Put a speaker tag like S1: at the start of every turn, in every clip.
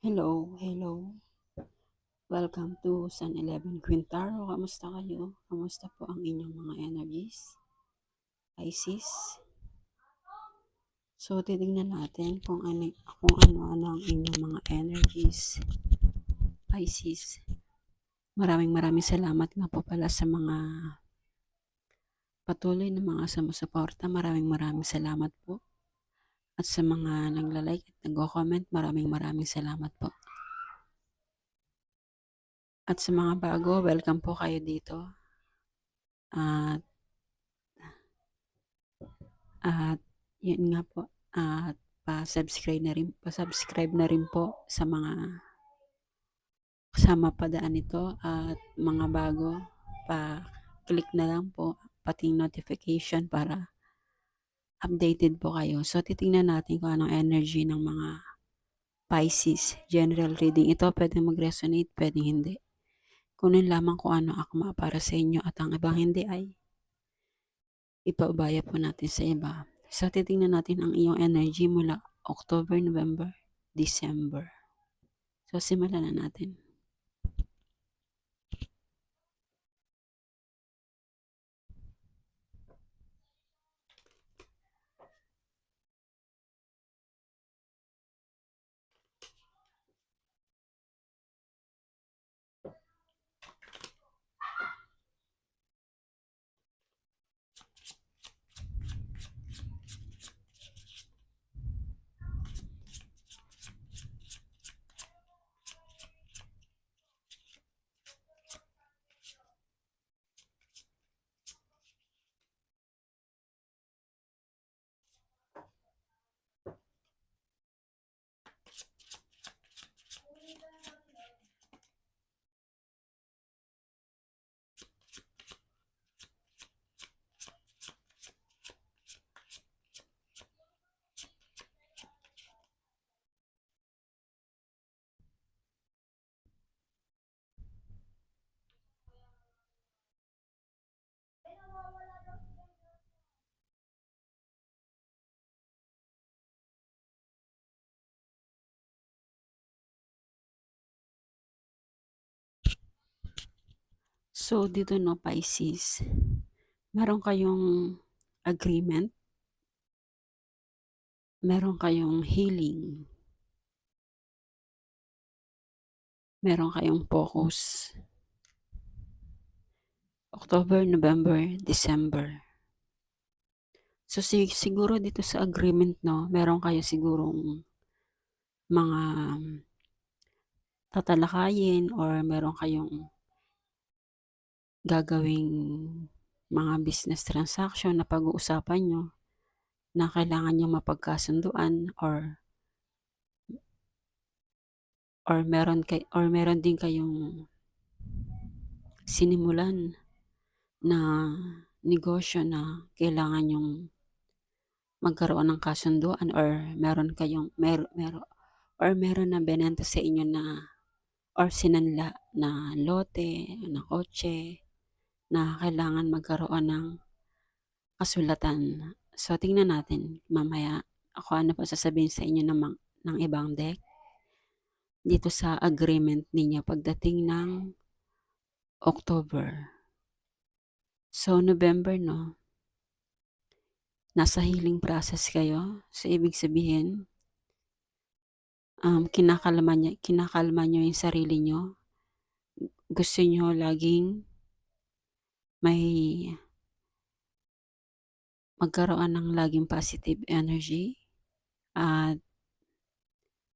S1: Hello, hello. Welcome to San 11 Quintaro. Kamusta kayo? Kamusta po ang inyong mga energies? Pisces? So, titingnan natin kung ano, kung ano-ano ang inyong mga energies. Pisces. Maraming maraming salamat nga po pala sa mga patuloy na mga sumusuporta. Maraming maraming salamat po. At sa mga nagla-like at nagko-comment, maraming maraming salamat po. At sa mga bago, welcome po kayo dito. At at yun nga po, at pa-subscribe na rin, pa-subscribe na rin po sa mga kasama padaan nito at mga bago, pa-click na lang po pati notification para updated po kayo. So, titingnan natin kung anong energy ng mga Pisces. General reading. Ito pwede mag-resonate, pwede hindi. Kunin lamang kung ano akma para sa inyo at ang ibang hindi ay ipaubaya po natin sa iba. So, titingnan natin ang iyong energy mula October, November, December. So, simulan na natin. So, dito no, Pisces, meron kayong agreement, meron kayong healing, meron kayong focus. October, November, December. So, sig- siguro dito sa agreement, no, meron kayo sigurong mga tatalakayin or meron kayong gagawing mga business transaction na pag-uusapan nyo na kailangan nyo mapagkasunduan or or meron kay or meron din kayong sinimulan na negosyo na kailangan yung magkaroon ng kasunduan or meron kayong mer, mer or meron na benenta sa inyo na or sinanla na lote, na kotse, na kailangan magkaroon ng kasulatan. So, tingnan natin mamaya ako ano pa sasabihin sa inyo ng, ng ibang deck dito sa agreement ninyo pagdating ng October. So, November, no? Nasa healing process kayo. So, ibig sabihin, um, kinakalma, niya, kinakalma nyo yung sarili nyo. Gusto nyo laging may magkaroon ng laging positive energy at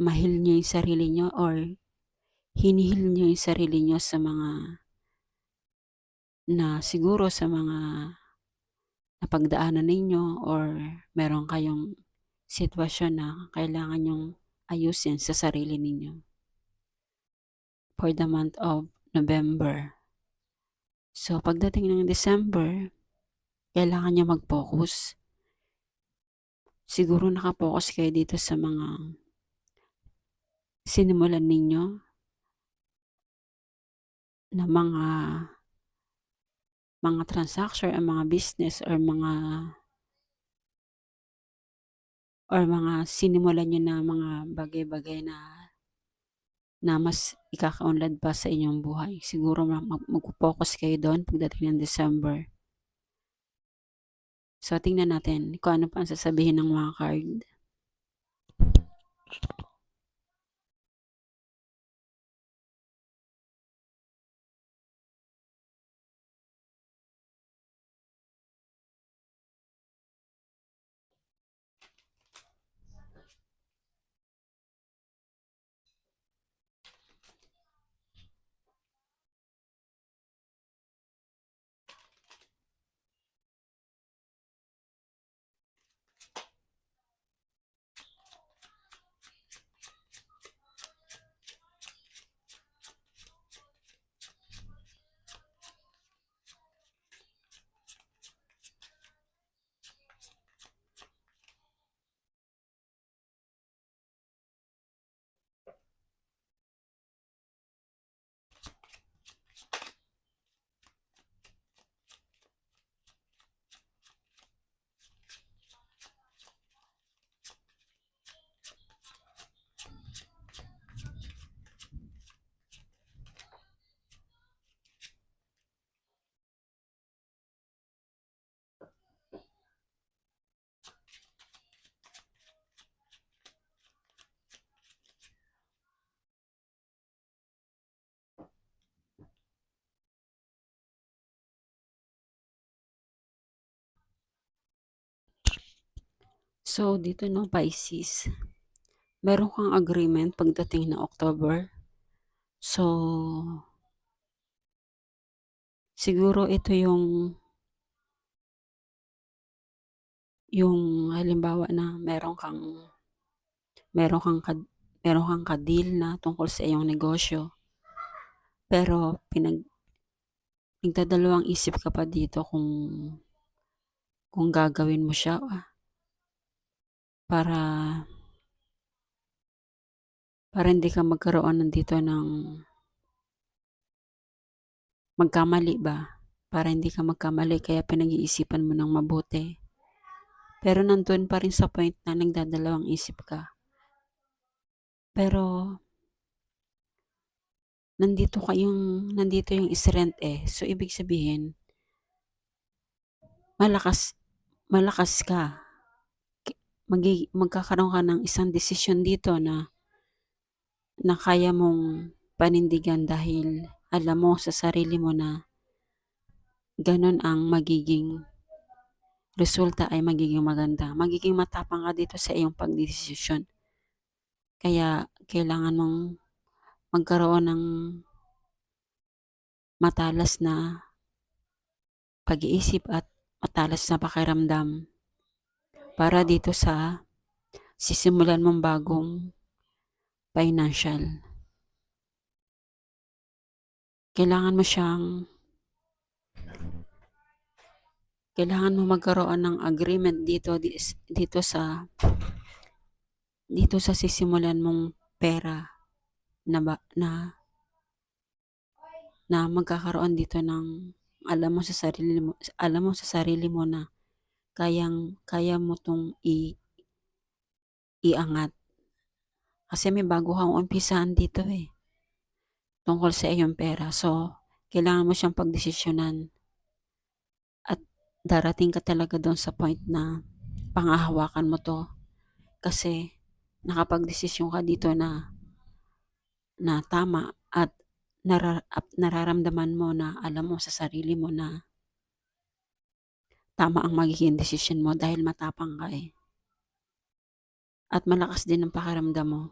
S1: mahil nyo yung sarili nyo or hinihil nyo yung sarili nyo sa mga na siguro sa mga napagdaanan ninyo or meron kayong sitwasyon na kailangan nyong ayusin sa sarili ninyo for the month of November. So, pagdating ng December, kailangan nyo mag-focus. Siguro nakapokus kayo dito sa mga sinimulan ninyo na mga mga transaction or mga business or mga or mga sinimulan nyo na mga bagay-bagay na na mas ikakaunlad pa sa inyong buhay. Siguro mag- mag-focus kayo doon pagdating ng December. So, tingnan natin kung ano pa ang sasabihin ng mga card. So, dito no, Pisces, meron kang agreement pagdating ng October. So, siguro ito yung yung halimbawa na meron kang meron kang kad, meron kang kadil na tungkol sa iyong negosyo. Pero pinag nagdadalawang isip ka pa dito kung kung gagawin mo siya ah, para para hindi ka magkaroon nandito ng magkamali ba? Para hindi ka magkamali kaya pinag-iisipan mo ng mabuti. Pero nandun pa rin sa point na nagdadalawang isip ka. Pero nandito ka yung nandito yung strength eh. So ibig sabihin malakas malakas ka. Magi, magkakaroon ka ng isang desisyon dito na na kaya mong panindigan dahil alam mo sa sarili mo na ganun ang magiging resulta ay magiging maganda. Magiging matapang ka dito sa iyong pagdesisyon. Kaya kailangan mong magkaroon ng matalas na pag-iisip at matalas na pakiramdam para dito sa sisimulan mong bagong financial. Kailangan mo siyang kailangan mo magkaroon ng agreement dito dito sa dito sa sisimulan mong pera na na na magkakaroon dito ng alam mo sa sarili mo alam mo sa sarili mo na kayang kaya mo tong i iangat. Kasi may bago kang umpisahan dito eh tungkol sa iyong pera. So kailangan mo siyang pagdesisyonan. At darating ka talaga doon sa point na pangahawakan mo to. Kasi nakapagdesisyon ka dito na na tama at narar, nararamdaman mo na alam mo sa sarili mo na tama ang magiging desisyon mo dahil matapang ka eh. At malakas din ang pakiramdam mo.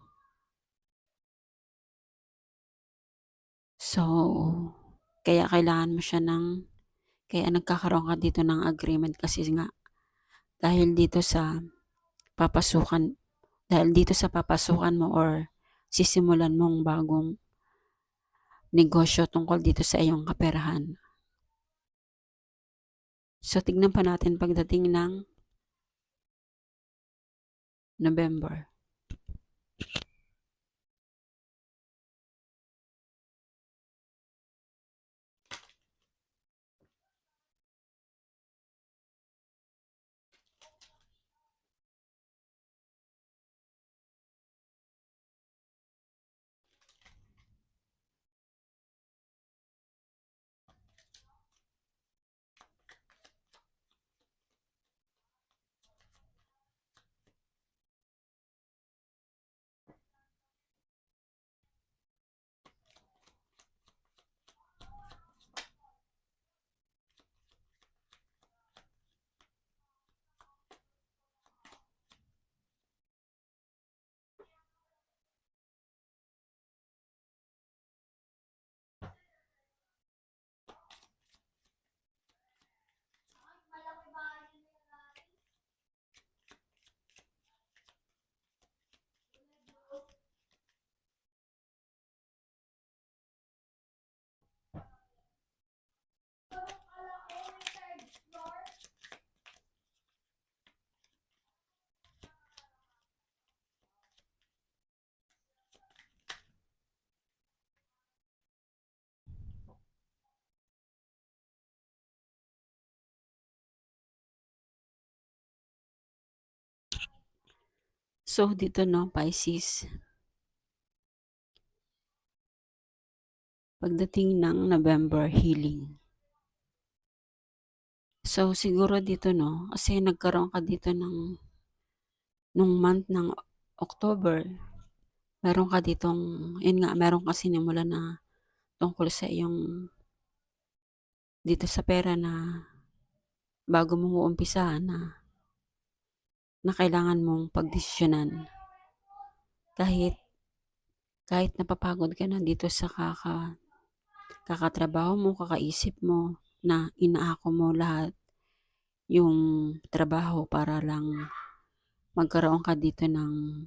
S1: So, kaya kailangan mo siya ng, kaya nagkakaroon ka dito ng agreement kasi nga, dahil dito sa papasukan, dahil dito sa papasukan mo or sisimulan mong bagong negosyo tungkol dito sa iyong kaperahan. So, tignan pa natin pagdating ng November. So, dito no, Pisces. Pagdating ng November, healing. So, siguro dito no, kasi nagkaroon ka dito ng nung month ng October, meron ka ditong, yun nga, meron ka sinimula na tungkol sa iyong dito sa pera na bago mo umpisa na na kailangan mong pagdesisyonan. Kahit kahit napapagod ka na dito sa kaka kakatrabaho mo, kakaisip mo na inaako mo lahat yung trabaho para lang magkaroon ka dito ng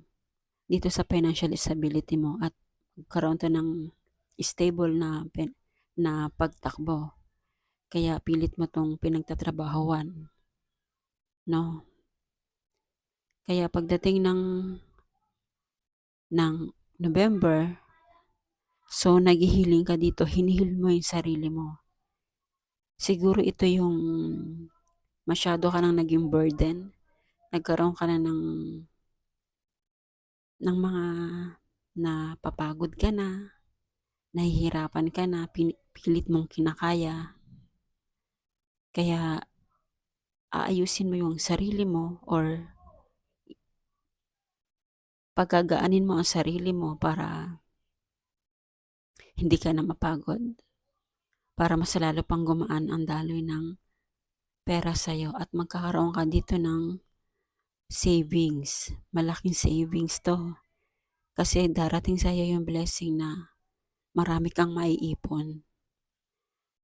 S1: dito sa financial stability mo at magkaroon to ng stable na na pagtakbo. Kaya pilit mo tong pinagtatrabahuan. No? Kaya pagdating ng ng November, so naghihiling ka dito, hinihil mo yung sarili mo. Siguro ito yung masyado ka nang naging burden. Nagkaroon ka na ng ng mga napapagod ka na, nahihirapan ka na, pilit mong kinakaya. Kaya aayusin mo yung sarili mo or pagagaanin mo ang sarili mo para hindi ka na mapagod. Para mas lalo pang gumaan ang daloy ng pera sa'yo at magkakaroon ka dito ng savings. Malaking savings to. Kasi darating sa'yo yung blessing na marami kang maiipon.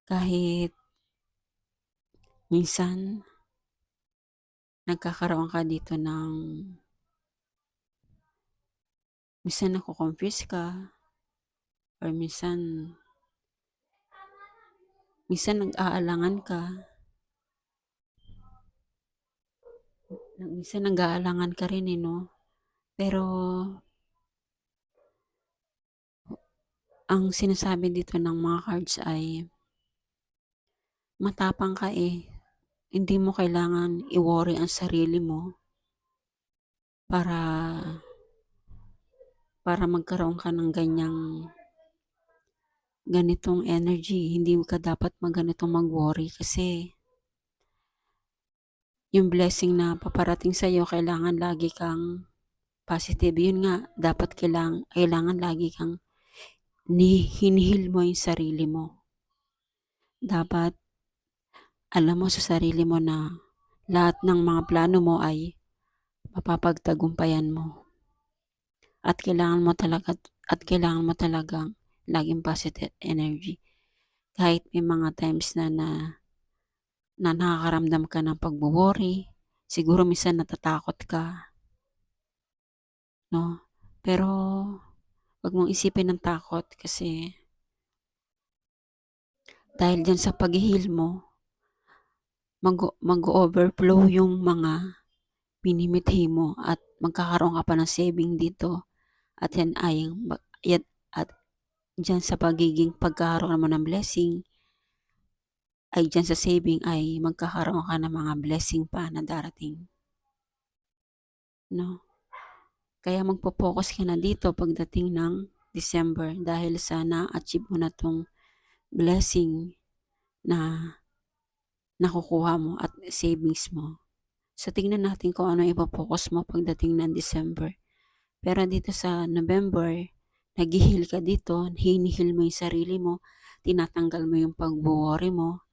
S1: Kahit minsan nagkakaroon ka dito ng minsan nako-confuse ka or minsan minsan nag-aalangan ka minsan nag-aalangan ka rin eh, no? Pero ang sinasabi dito ng mga cards ay matapang ka eh. Hindi mo kailangan i-worry ang sarili mo para para magkaroon ka ng ganyang ganitong energy. Hindi ka dapat maganitong mag-worry kasi yung blessing na paparating sa iyo, kailangan lagi kang positive. Yun nga, dapat kailangan, kailangan lagi kang ni hinihil mo yung sarili mo. Dapat alam mo sa sarili mo na lahat ng mga plano mo ay mapapagtagumpayan mo at kailangan mo talaga at kailangan mo talagang laging positive energy. Kahit may mga times na na, na nakakaramdam ka ng pagbo-worry, siguro minsan natatakot ka. No? Pero wag mong isipin ng takot kasi dahil dyan sa paghihil mo, mag, mag-overflow yung mga pinimithi mo at magkakaroon ka pa ng saving dito at yan ay yan, at dyan sa pagiging pagkakaroon mo ng blessing ay dyan sa saving ay magkakaroon ka ng mga blessing pa na darating. No? Kaya magpo-focus ka na dito pagdating ng December dahil sa na-achieve mo na tong blessing na nakukuha mo at savings mo. So, tingnan natin kung ano ipopokus mo pagdating ng December. Pero dito sa November, naghihil ka dito, hinihil mo yung sarili mo, tinatanggal mo yung pag-worry mo.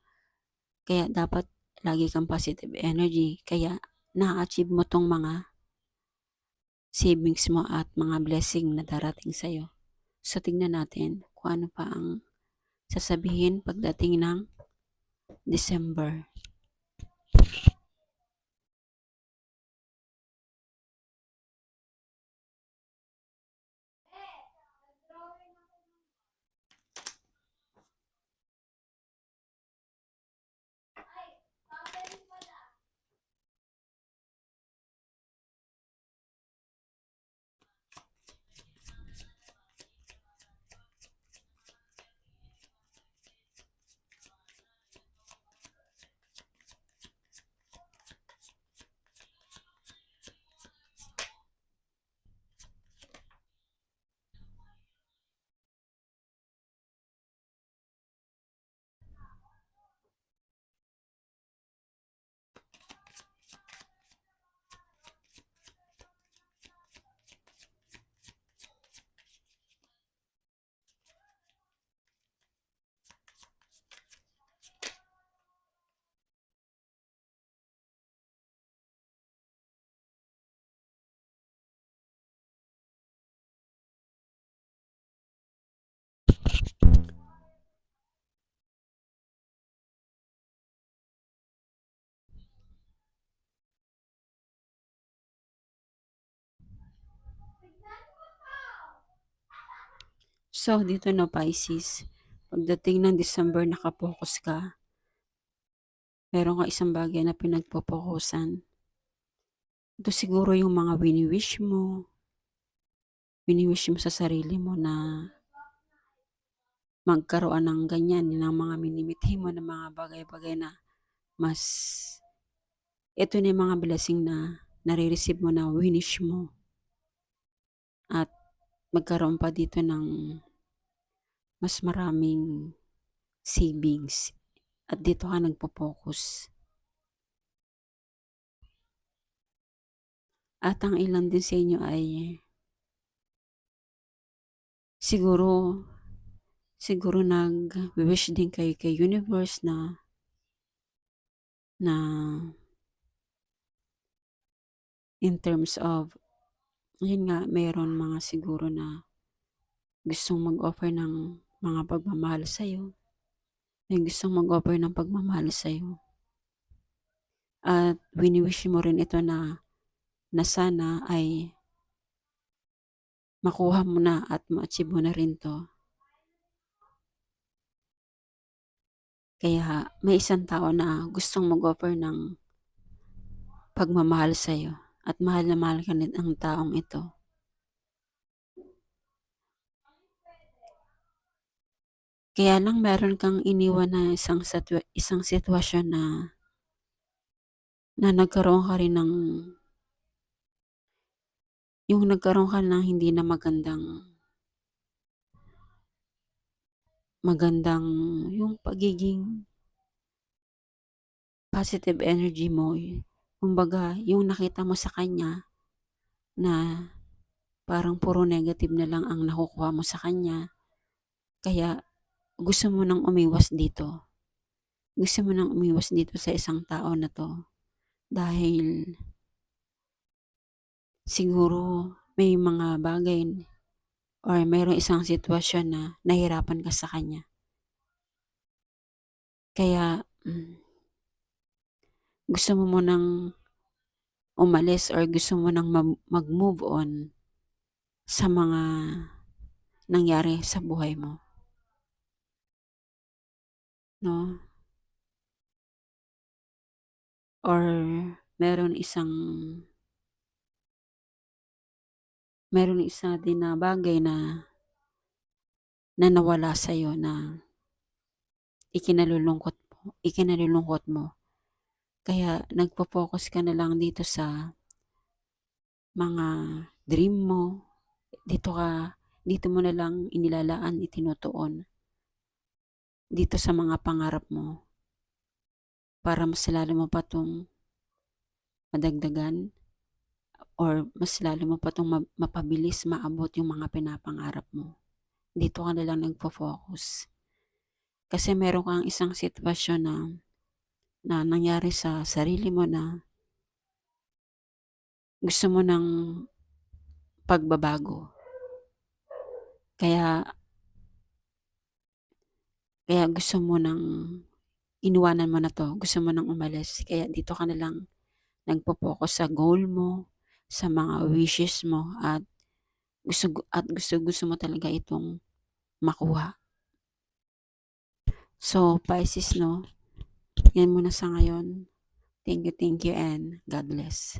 S1: Kaya dapat lagi kang positive energy. Kaya na-achieve mo tong mga savings mo at mga blessing na darating sa'yo. So, tingnan natin kung ano pa ang sasabihin pagdating ng December. So, dito na Pisces, pagdating ng December nakapokus ka, meron ka isang bagay na pinagpopokusan. Ito siguro yung mga wini-wish mo, wini-wish mo sa sarili mo na magkaroon ng ganyan, ng mga minimithi mo ng mga bagay-bagay na mas ito na yung mga blessing na nare-receive mo na winish mo. At magkaroon pa dito ng mas maraming savings. At dito ka nagpo-focus. At ang ilan din sa inyo ay siguro siguro nag-wish din kayo kay universe na na in terms of yun nga, mayroon mga siguro na gustong mag-offer ng mga pagmamahal sa'yo. May gustong mag-offer ng pagmamahal sa'yo. At wini-wish mo rin ito na na sana ay makuha mo na at ma-achieve mo na rin to. Kaya may isang tao na gustong mag-offer ng pagmamahal sa'yo at mahal na mahal ka ang taong ito. Kaya lang meron kang iniwan na isang, sitwa- isang sitwasyon na na nagkaroon ka rin ng yung nagkaroon ka ng hindi na magandang magandang yung pagiging positive energy mo. Kumbaga, yung nakita mo sa kanya na parang puro negative na lang ang nakukuha mo sa kanya. Kaya gusto mo nang umiwas dito. Gusto mo nang umiwas dito sa isang tao na to. Dahil siguro may mga bagay or mayroong isang sitwasyon na nahirapan ka sa kanya. Kaya mm, gusto mo munang umalis or gusto mo nang mag-move on sa mga nangyari sa buhay mo. No? Or meron isang meron isa din na bagay na na nawala sa iyo na ikinalulungkot mo, ikinalulungkot mo. Kaya nagpo-focus ka na lang dito sa mga dream mo. Dito ka, dito mo na lang inilalaan, itinutuon. Dito sa mga pangarap mo. Para mas lalo mo pa itong madagdagan or mas lalo mo pa itong mapabilis maabot yung mga pinapangarap mo. Dito ka na lang nagpo-focus. Kasi meron kang isang sitwasyon na na nangyari sa sarili mo na gusto mo ng pagbabago. Kaya kaya gusto mo nang inuwanan mo na to, gusto mo nang umalis. Kaya dito ka na lang nagpo-focus sa goal mo, sa mga wishes mo at gusto at gusto gusto mo talaga itong makuha. So, Pisces, no? Yan muna sa ngayon. Thank you, thank you, and God bless.